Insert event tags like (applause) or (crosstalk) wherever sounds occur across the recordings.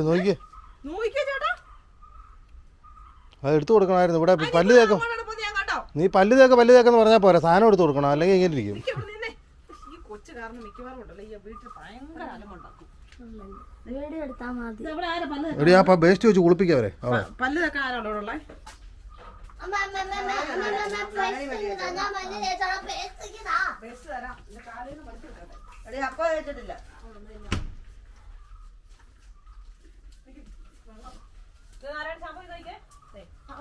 നോക്കിയേ അത് എടുത്തു കൊടുക്കണമായിരുന്നു. ഇവിടെ പല്ല് തേക്കം. നീ പല്ല് തേക്ക പല്ല് തേക്കെന്ന് പറഞ്ഞാൽ പോരാ. സാധനം എടുത്തു കൊടുക്കണം. അല്ലെങ്കിൽ ഇങ്ങനെ ഇരിക്കും. എടി ആ ബേസ്റ്റ് വെച്ച് കുളിപ്പിക്കവരെ തേക്കാൻ- പല്ല് തേക്കാൻ ആരാ അവിടെ ഉള്ളേ? അമ്മ അമ്മ അമ്മ അമ്മ അമ്മ അമ്മ പേസ്റ്റ് ഞാൻ മഞ്ഞ തേച്ചോളാം പേസ്റ്റ് ഇതാ ബെസ്റ്റ് തരാം എന്റെ കാലിൽ നിന്ന് പഠിച്ചു വിട്ടേ എടി അപ്പ വെച്ചിട്ടില്ല ഇത് ആരാണ് സംഭവം ഇതൊക്കെ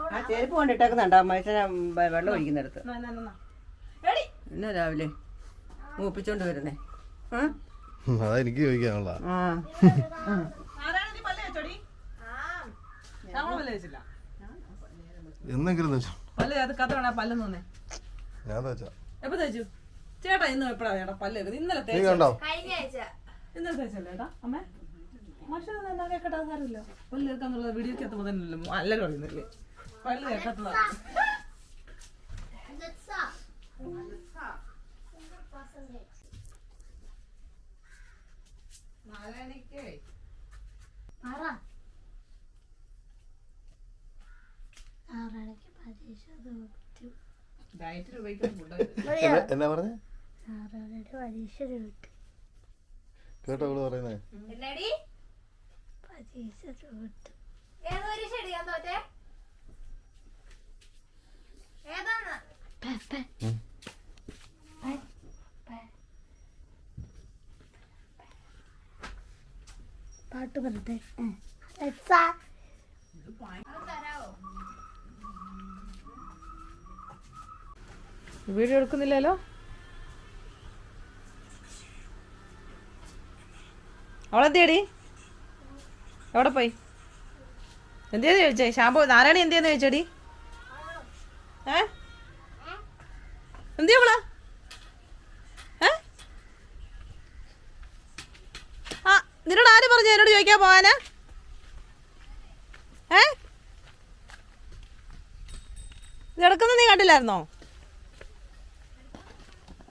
ആ ചെരുപ്പ് കൊണ്ടിട്ടേക്കുന്നുണ്ട് മനുഷ്യനെ വെള്ളം ഒഴിക്കുന്നിടത്ത്. എന്നാ രാവിലെ? മൂപ്പിച്ചോണ്ട് വരുന്നേ. അതാ എനിക്ക് ചോദിക്കാനുള്ള. ആ. ആരാണ് നീ പല്ല് വെച്ചോടി ഞങ്ങൾ പല്ല് വെച്ചില്ല എന്നെങ്കിലും വെച്ചു പല്ല് അത് കഥ വേണ പല്ല് ഞാൻ തേച്ചാ. എപ്പോ തേച്ചു? ചേട്ടാ ഇന്ന് എപ്പോഴാ ചേട്ടാ പല്ല് ഇന്നലെ ഇന്നലെ തേച്ചല്ലേ ചേട്ടാ അമ്മേ. എന്നാ പല്ല് കേൾക്കാന്നുള്ള വീഡിയോക്ക് പല്ല് കേൾക്കാത്തതാണ് പറഞ്ഞേ? കേട്ടോ അവൾ പറയുന്നേ. ഏത് പരീക്ഷ എടുക്കാൻ തോറ്റേ ഏതാണ് പാട്ട് പറഞ്ഞേ വീഡിയോ എടുക്കുന്നില്ലല്ലോ? അവളെന്തിയടി? എവിടെ പോയി? എന്തിയെന്ന് ചോദിച്ചേ? ഷാമ്പു നാരായണി എന്തേന്ന് ചോദിച്ചടി? ഏ? എന്തിയാ അവളാ? ഏ? ആ നിന്നോട് ആര് പറഞ്ഞു എന്നോട് ചോദിക്കാൻ പോവാനാ? ഏ? നീ കണ്ടില്ലായിരുന്നോ?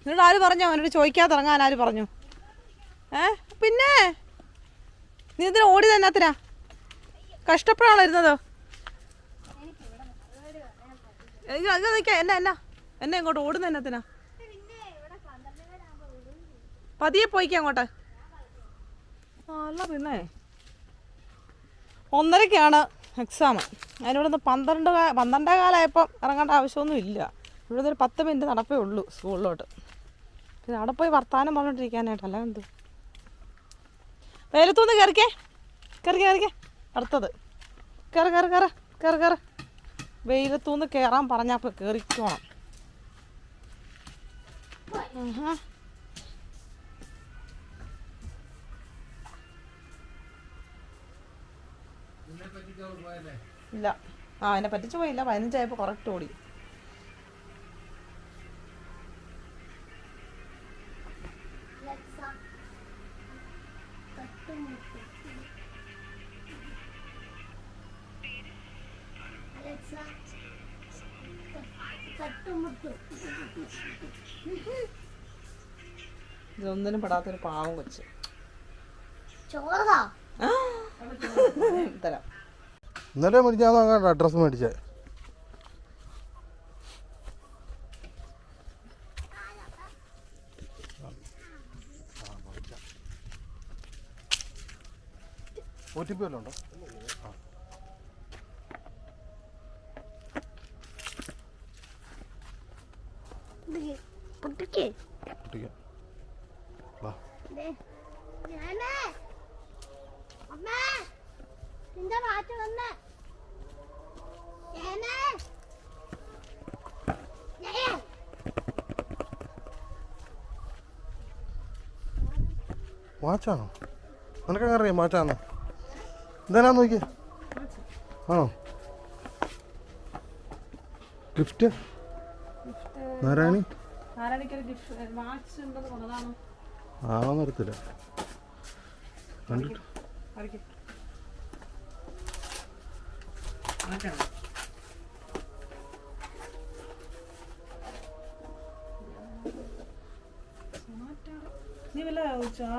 നിന്നോട് ആര് പറഞ്ഞോ? എന്നോട് ചോദിക്കാതെ ഇറങ്ങാൻ ആര് പറഞ്ഞു? ഏ? നീ എന്തിനാ ഓടി തന്നാത്തിനാ കഷ്ടപ്പെടാണോ ഇരുന്നതോ എനിക്ക് നിൽക്കാം എന്നാ എന്നാ. എന്നെ ഇങ്ങോട്ട് ഓടുന്ന എന്നാത്തിനാ പതിയെ പോയിക്കാം അങ്ങോട്ട്. അല്ല പിന്നെ. ഒന്നരക്കാണ് എക്സാം അതിനിവിടെ നിന്ന് പന്ത്രണ്ട് പന്ത്രണ്ടേ കാലമായപ്പം ഇറങ്ങേണ്ട ആവശ്യമൊന്നും ഇല്ല. ഇവിടെ നിന്ന് ഒരു പത്ത് മിനിറ്റ് നടപ്പേ ഉള്ളൂ സ്കൂളിലോട്ട് പിന്നെ അവിടെ പോയി വർത്താനം പറഞ്ഞോണ്ടിരിക്കാനായിട്ടല്ല എന്ത് വെയിലത്തൂന്ന് കയറിക്കേ കയറി കയറിക്കേ അടുത്തത്. കയറി കയറി കയറി കയറി കയറി വെയിലത്തൂന്ന് കയറാൻ പറഞ്ഞാൽ കയറിക്കോണം. ഇല്ല. ആ എന്നെ പറ്റിച്ചു പോയില്ല. പതിനഞ്ചായപ്പോൾ കറക്റ്റ് ഓടി. ഇതൊന്നിനും പെടാത്തൊരു പാവം കൊച്ച്. തരാം. ഇന്നലെ മേടിച്ചാന്ന് അങ്ങോട്ട് അഡ്രസ്സ് മേടിച്ചേ. ഒ ടി പി വല്ലതും ഉണ്ടോ പൊട്ടിക്കേ പൊട്ടിക്കാം വാ ഞാനേ അമ്മേ നിന്റെ മാറ്റ വന്ന് ഞാനേ ഞാനേ വാച്ചാണോ നിനക്കങ്ങനെ അറിയാം എന്താ നോക്കിയേ? ആണോ? ഗിഫ്റ്റ്? നാരായണി? ആണോ ആണോന്ന് കണ്ടിട്ട്. നീ വല്ല ചാ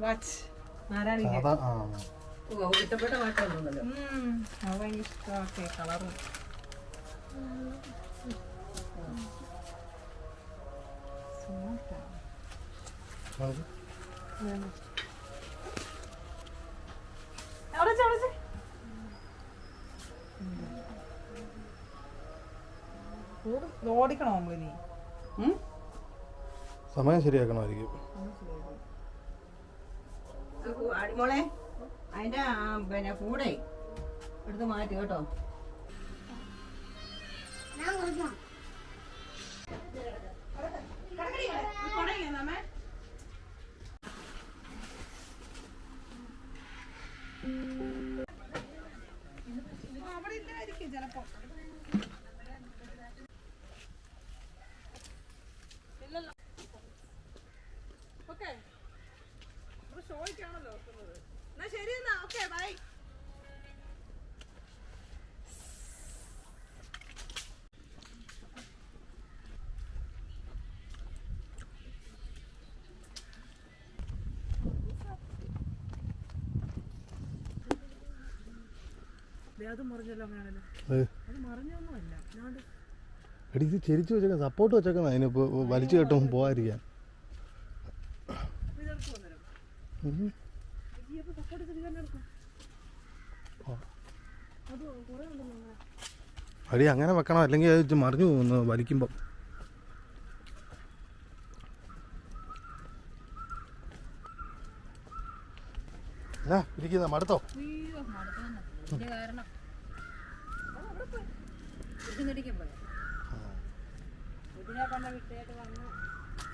വാച്ച് ഇഷ്ടപ്പെട്ട ഇഷ്ടമൊക്കെ കളറും ഓടിക്കണോ നമ്മളിനി ഉം? സമയം ശരിയാക്കണമായിരിക്കും. അടിമോളെ അതിന്റെ പിന്നെ കൂടെ എടുത്ത് മാറ്റി കേട്ടോ. അവിടെ ഇല്ലായിരിക്കും ചിലപ്പോ. ഓക്കെ. ഷോയ്ക്കാണല്ലോ വെക്കുന്നത്. എന്നാ ശരി എന്നാ. Okay bye. ഇത് ചെരിച്ചു വെച്ചേക്കാം സപ്പോർട്ട് വെച്ചേക്കാം അതിനിപ്പോ വലിച്ചു കെട്ടുമ്പോൾ പോകാതിരിക്കാൻ ഇതെടുത്ത് വന്നേരം ഉം. ഈ അപ്പോൾ സപ്പോർട്ട് ചെയ്ത് തന്നെ എടുക്കും ആ. അത് കുറേ ഉണ്ടെന്ന് അങ്ങനെ അടി അങ്ങനെ വെക്കണം അല്ലെങ്കിൽ അത് മറിഞ്ഞു പോകുന്നു വലിക്കുമ്പം എന്നാ ഇരിക്കുന്ന മടുത്തോ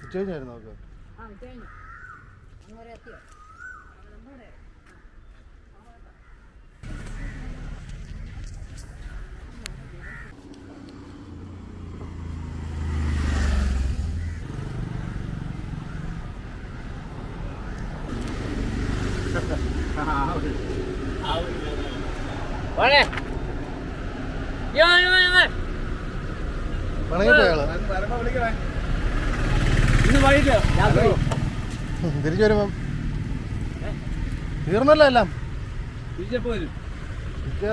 ഉച്ച കഴിഞ്ഞായിരുന്നു നോക്ക് ആ കഴിഞ്ഞു അങ്ങ് വരെ തീർന്നല്ലോ എല്ലാം. തിരിച്ചപ്പോ വരും.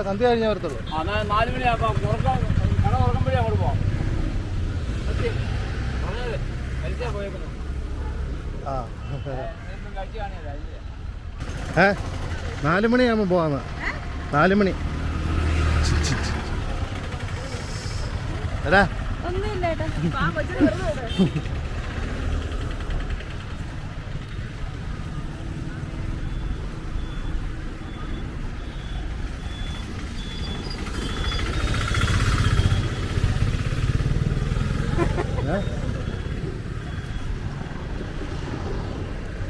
സന്ധ്യ കഴിഞ്ഞാൽ വരത്തുള്ളൂ. നാല് മണിയാകുമ്പോ ഉറക്കം കട ഉറക്കുമ്പോഴേ അങ്ങോട്ട് പോവാം. ആ. ഏ? നാല് മണിയാകുമ്പോൾ പോവാന്ന്. നാല് മണി. എടാ. ഒന്നുമില്ല ഏട്ടാ ആ കൊച്ചിന് വെറുതെ വിട്. ഏ?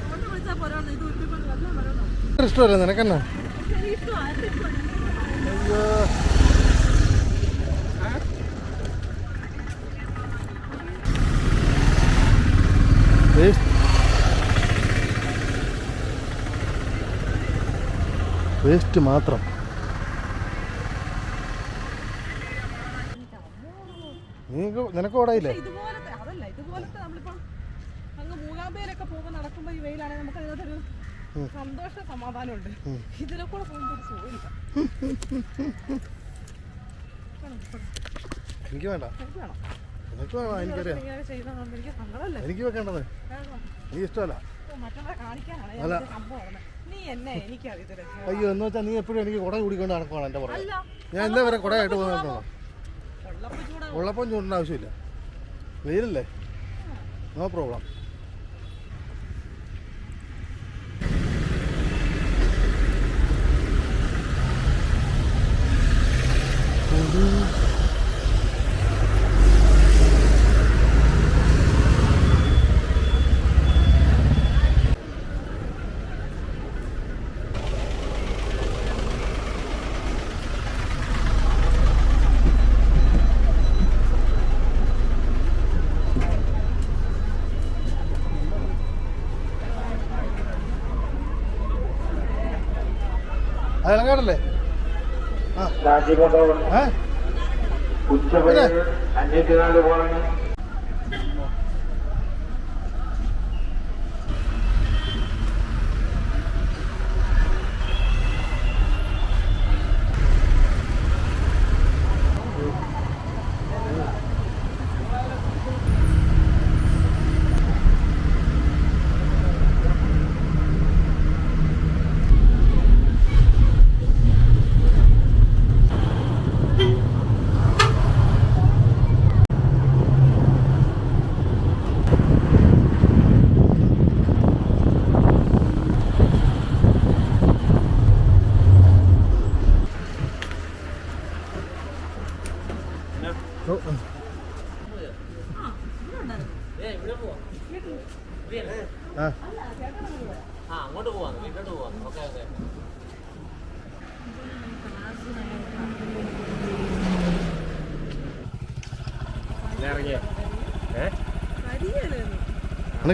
കൊണ്ട് വിളിച്ചാ പോരാന്ന് ഇത് ഉരുട്ടിക്കൊണ്ട് വരണം വരണോ ഇഷ്ടമല്ലേ നിനക്കെന്നാ? വേസ്റ്റ് മാത്രം. നീക്ക് നിനക്ക് ഓടായില്ലേ? ഇതുപോലത്തെ അതല്ല ഇതുപോലത്തെ നമ്മളിപ്പം അങ്ങ് മൂകാംബയിലൊക്കെ പോകുമ്പോൾ നടക്കുമ്പോൾ ഈ വെയിലാണെങ്കിൽ നമുക്ക് അതിനകത്തൊരു സന്തോഷ സമാധാനമുണ്ട്. ഇതിലെ കൂടെ പോകുമ്പോൾ സുഖമില്ല എനിക്ക് വേണ്ട. എനിക്ക് വേണം. എനിക്കറിയാം. എനിക്ക് വെക്കേണ്ടത്. നീ ഇഷ്ടമല്ല. അല്ല. അയ്യോ എന്ന് വെച്ചാൽ നീ എപ്പോഴും എനിക്ക് കുട കൂടിക്കൊണ്ട് നടക്കുവാണ് എന്റെ പുറകെ. ഞാൻ എന്താ വരെ കുടയായിട്ട് ഉള്ളപ്പോൾ ഉള്ളപ്പം ചൂടേണ്ട ആവശ്യമില്ല. വെയിലല്ലേ? നോ പ്രോബ്ലം അത് ഇളകാടല്ലേ ആ. ഉച്ചവരെ അഞ്ഞൂറ്റി നാല്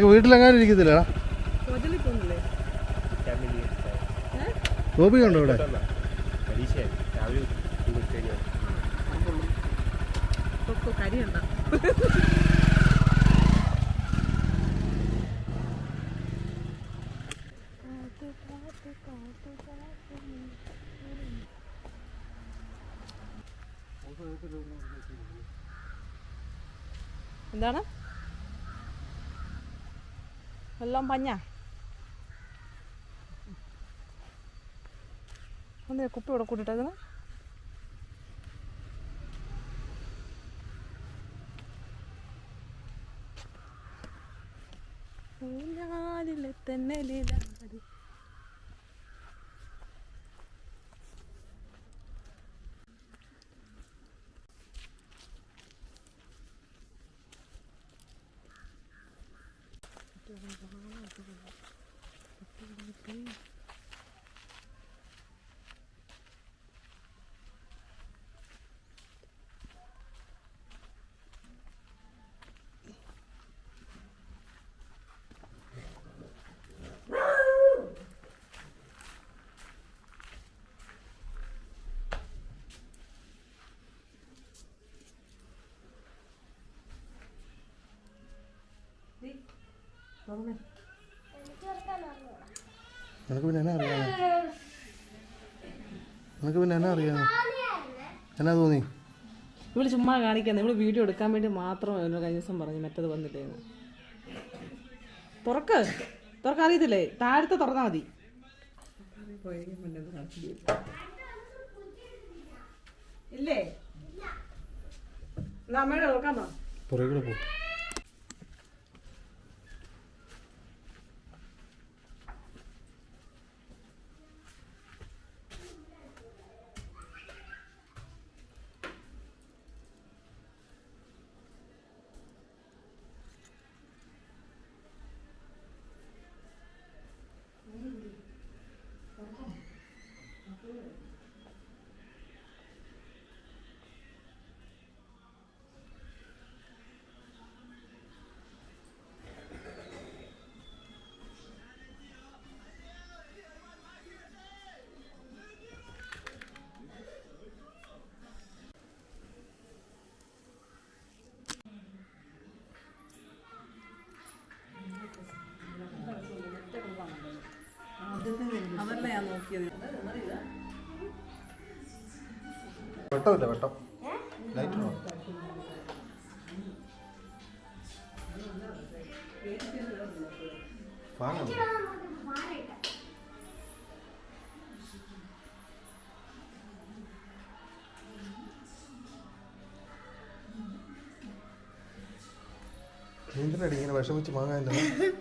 നിനക്ക് വീട്ടിലെങ്ങാനും ഇരിക്കത്തില്ലടാ ഫാമിലി ഗോപി ഉണ്ടോ ഇവിടെ എന്താണ്? എല്ലാം പഞ്ഞ ഒന്ന് കുപ്പി ഇവിടെ കൂട്ടിട്ടേക്കുന്നത് ഊഞ്ഞാലിലെ തന്നെ ലീലാടി നിനക്ക് പിന്നെ എന്നാ അറിയാമോ നിനക്ക് പിന്നെ എന്നാ അറിയാമോ എന്നാ തോന്നി? ഇവൾ ചുമ്മാ കാണിക്കാൻ ഇവൾ വീഡിയോ എടുക്കാൻ വേണ്ടി മാത്രം എന്നോട് കഴിഞ്ഞ ദിവസം പറഞ്ഞു മറ്റത് വന്നില്ലേന്ന്. തുറക്ക്. തുറക്കാൻ അറിയത്തില്ലേ? താഴത്തെ തുറന്നാ മതി. ഇല്ലേ? അമ്മയുടെ തുറക്കാമോ പുറകെ പോ. വെട്ടമില്ല വെട്ടം. ലൈറ്റ് ഫാനാണോ എന്തിനടി ഇങ്ങനെ വിഷമിച്ച് വാങ്ങാനില്ല (laughs)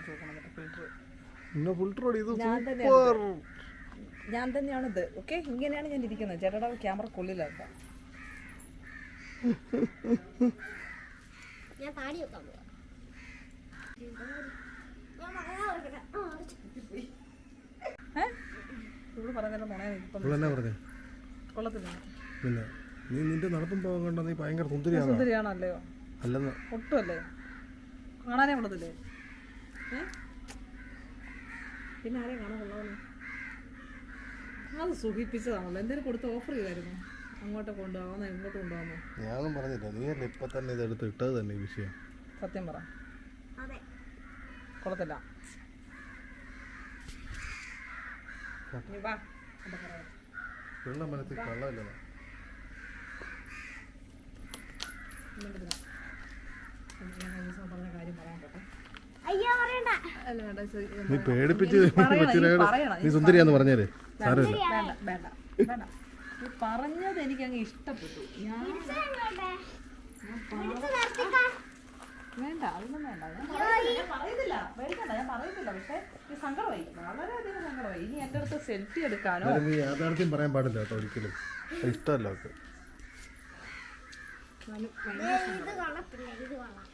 കാണിച്ചു നോക്കണം എന്നിട്ട് ഫിൽറ്റർ പിന്നെ ഫിൽറ്റർ ഇത് ഞാൻ സൂപ്പർ ഞാൻ തന്നെയാണിത് ഓക്കെ ഇങ്ങനെയാണ് ഞാൻ ഇരിക്കുന്നത്. ചേട്ടയുടെ ക്യാമറ കൊള്ളില്ല കേട്ടോ ഞാൻ പാടി വെക്കാൻ പോവാ. ഞാൻ മാങ്ങ പറിക്കട്ടെ. ആ, പറിച്ചു. ഇവിടെ പറയുന്നതിന്റെ നുണയാ ഇപ്പം അവൾ എന്നാ പറഞ്ഞേ? കൊള്ളത്തില്ല. പിന്നെ നീ നിന്റെ നീ ഭയങ്കര സുന്ദരിയാണ് സുന്ദരിയാണല്ലയോ അല്ലെന്ന്. ഒട്ടുമല്ലേ? കാണാനേ കൊള്ളത്തില്ലേ? പിന്നെ ആരെയും കാണാൻ കൊള്ളാമെന്ന് അത് സുഖിപ്പിച്ചതാണല്ലോ. എന്തേലും കൊടുത്ത് ഓഫർ ചെയ്തായിരുന്നു? അങ്ങോട്ട് കൊണ്ടുപോകാമെന്നോ ഇങ്ങോട്ട് കൊണ്ടുപോകാമെന്നോ ഞാനും പറഞ്ഞില്ല. നീ അല്ല ഇപ്പൊ തന്നെ ഇതെടുത്ത് ഇട്ടത് തന്നെ ഈ വിഷയം? സത്യം പറ. അതെ. കൊള്ളത്തില്ല. വെള്ളം മനസ്സിൽ കള്ളമില്ല പറഞ്ഞ കാര്യം പറയാൻ കേട്ടോ നീ പേടിപ്പിച്ച് നീ സുന്ദരിയാന്ന് പറഞ്ഞേരെ. സാരമില്ല. വേണ്ട വേണ്ട വേണ്ട. നീ പറഞ്ഞത് എനിക്ക് അങ്ങ് ഇഷ്ടപ്പെട്ടു. ഞാൻ വേണ്ട അതൊന്നും വേണ്ട. ഞാൻ പറയുന്നില്ല, പേടിക്കണ്ട ഞാൻ പറയുന്നില്ല പക്ഷേ ഈ സങ്കടമായി. വളരെയധികം സങ്കടമായി. ഇനി എന്റെ അടുത്ത് സെൽഫി എടുക്കാനോ? യാഥാർത്ഥ്യം പറയാൻ പാടില്ല കേട്ടോ ഒരിക്കലും. അത് ഇഷ്ടമല്ല അവർക്ക് ഇത് കൊള്ളത്തില്ല ഇത് കൊള്ളാം.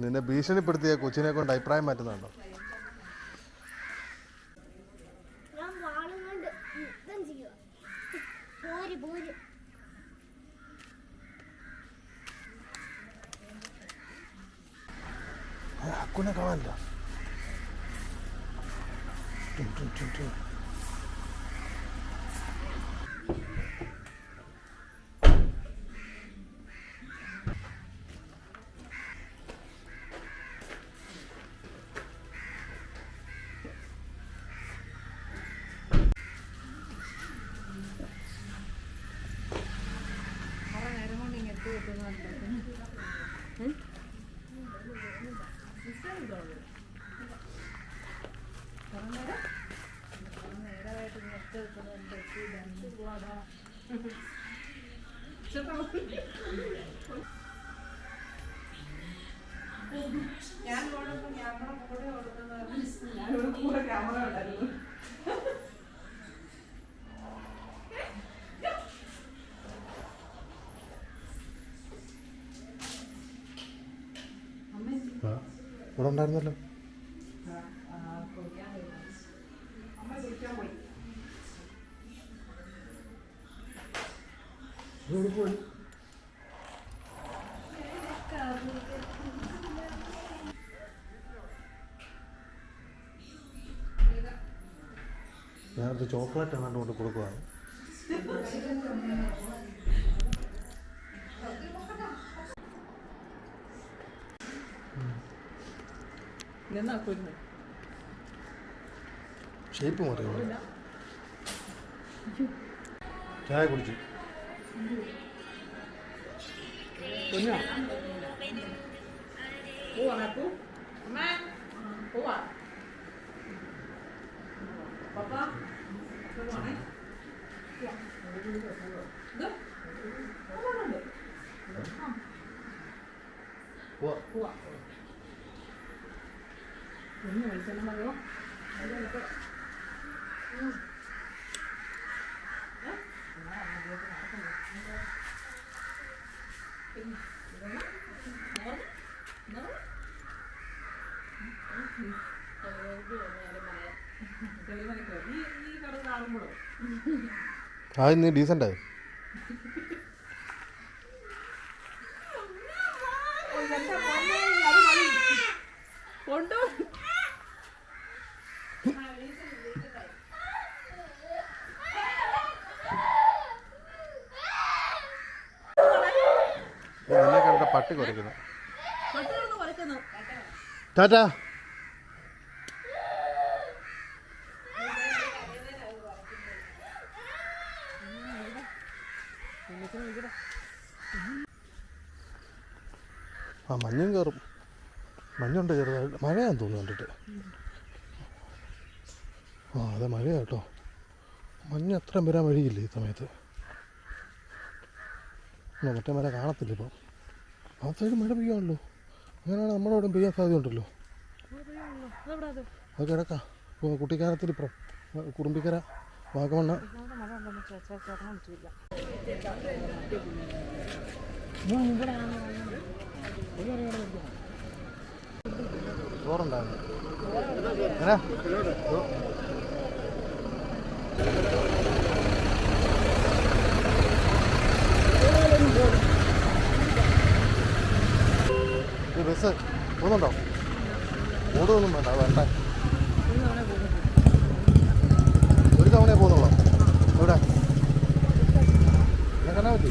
നിന്നെ ഭീഷണിപ്പെടുത്തിയ കൊച്ചിനെ കൊണ്ട് അഭിപ്രായം മാറ്റുന്നുണ്ടോ? ഞാൻ വാളും കൊണ്ട് യുദ്ധം ചെയ്യുക പോര് പോര് ക്യാമറ കാണാനില്ല ടും, ടും, ടും, ടും. ആ, ഇവിടെ ഉണ്ടായിരുന്നല്ലോ ഞാനത് ചോക്ലേറ്റ് ആണ് കൊണ്ട് കൊടുക്കുവാണ്. ഷേപ്പ് മാറിയോ ചായ കുടിച്ചു. പോവാ പപ്പ പോവാണേ ഇത് പോവാ. പോവാ ഒന്ന് വിളിച്ചെന്നെ പറയോ ഈ ഈ കട മതിയോ ആദ്യം നീ ഡീസന്റ് ആയി. കൊണ്ടു നിന്നെ പട്ടി കുറയ്ക്കുന്നു. ടാറ്റാ. ആ മഞ്ഞും കയറും. മഞ്ഞുണ്ട് ചെറുതായിട്ട്. മഴയാന്ന് തോന്നുന്നു കണ്ടിട്ട്. ആ അതെ മഴയാ കേട്ടോ മഞ്ഞ് അത്രയും വരാൻ വഴിയില്ല ഈ സമയത്ത്? മറ്റേ മഴ കാണത്തില്ല ഇപ്പം. ആ മഴ പെയ്യാണല്ലോ അങ്ങനെയാണ് നമ്മുടെ അവിടെ പെയ്യാൻ സാധ്യതയുണ്ടല്ലോ അത് കിടക്കാം പ്ര കുറുമ്പിക്കര വാഗമണ്ണ ചോറുണ്ടായിരുന്നു എന്നാ? ഓ. ഈ ബസ് പോകുന്നുണ്ടോ ഓടുകയൊന്നും വേണ്ട വേണ്ട. ഒരു തവണയെ പോകുന്നുള്ളൂ. എവിടെ? കാണാൻ പറ്റി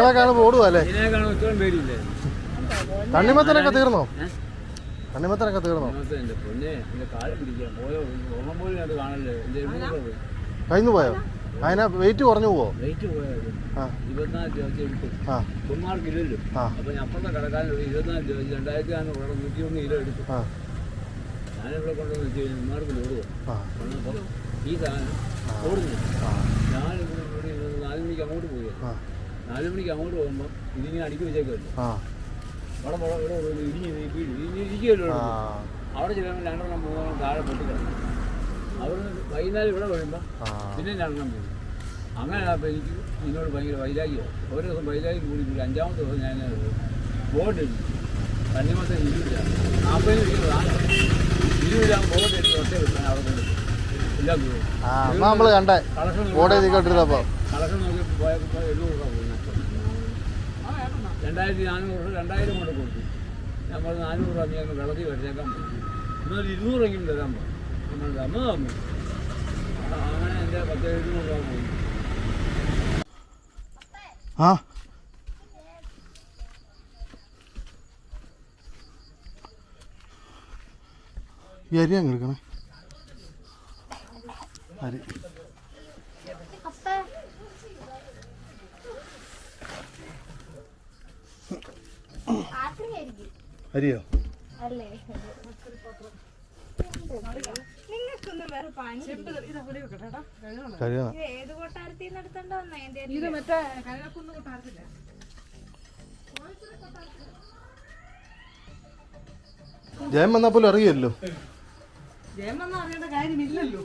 അപ്പുറത്തെ ഓടുവല്ലേ തണ്ണിമത്തനൊക്കെ തീർന്നോ? തണ്ണിമത്തനൊക്കെ തീർന്നോ? കഴിഞ്ഞു പോയോ? അതിനാ വെയിറ്റ് കുറഞ്ഞു പോവോ? ഞാനിവിടെ കൊണ്ടുവന്ന് വെച്ച് കഴിഞ്ഞാൽ ഇമാർക്ക് ലോഡ് ആ. വന്നപ്പോൾ ഈ സാധനം ഓടുന്നു ഞാനിവിടെ ഇവിടെ ഇരുന്ന് നാല് മണിക്ക് അങ്ങോട്ട് ആ. നാല് മണിക്ക് അങ്ങോട്ട് പോകുമ്പോൾ ഇതിങ്ങനെ അടുക്കി വെച്ചേക്കുമല്ലോ അവിടെ ഇവിടെ ഇടിഞ്ഞ് വീട് ഇടിഞ്ഞ് ഇരിക്കുമല്ലോ അവിടെ ചെല്ലുമ്പോൾ രണ്ടെണ്ണം മൂന്നെണ്ണം താഴെ പൊട്ടിക്കിടക്കും അവിടുന്ന് വൈകുന്നേരം ഇവിടെ വരുമ്പോൾ പിന്നെ രണ്ടെണ്ണം വീഴും അങ്ങനെ അപ്പോൾ എനിക്ക് ഇതിനോട് ഭയങ്കര വൈരാഗ്യം ഒരു ദിവസം വൈരാഗ്യം കൂടി കൂടി അഞ്ചാമത്തെ ദിവസം ഞാൻ ബോർഡ് ഇട്ടു തണ്ണിമത്തം ഇരുപത് നാൽപ്പതിന് ഇരുപതാണ് ഇരുപത് ബോർഡ് ഇട്ട് ഒറ്റ വിട്ടാൽ അവിടെ കൊണ്ട് എല്ലാം കളക്ഷൻ കളക്ഷൻ നോക്കി പോയപ്പോൾ എഴുപത് രൂപ പോയി. രണ്ടായിരത്തി നാനൂറ് രണ്ടായിരം കൊണ്ട് കൊടുത്തു. ഞാൻ പറഞ്ഞു നാനൂറ് രൂപ ഞങ്ങൾ വിളതി വരച്ചേക്കാൻ പറ്റും. എന്നാൽ ഇരുന്നൂറെങ്കിലും തരാൻ പറഞ്ഞു നമ്മൾ തന്നു ആ, അങ്ങനെ എന്റെ പത്ത് എഴുന്നൂറ് രൂപ പോയി. ഈ അരി അങ്ങ് അരി അപ്പ ആർക്കായിരിക്കും അരിയോ അല്ലേ കഴിയണം ഏത് കൊട്ടാരത്തിൽ നിന്ന് എടുത്തോണ്ട് വന്നേ എന്റെ ഇത് മറ്റേ കനകക്കുന്ന് കൊട്ടാരത്തില്ലേ. ജയം വന്നാ പോലും അറിയുമല്ലോ ജയം വന്നാൽ അറിയേണ്ട കാര്യമില്ലല്ലോ.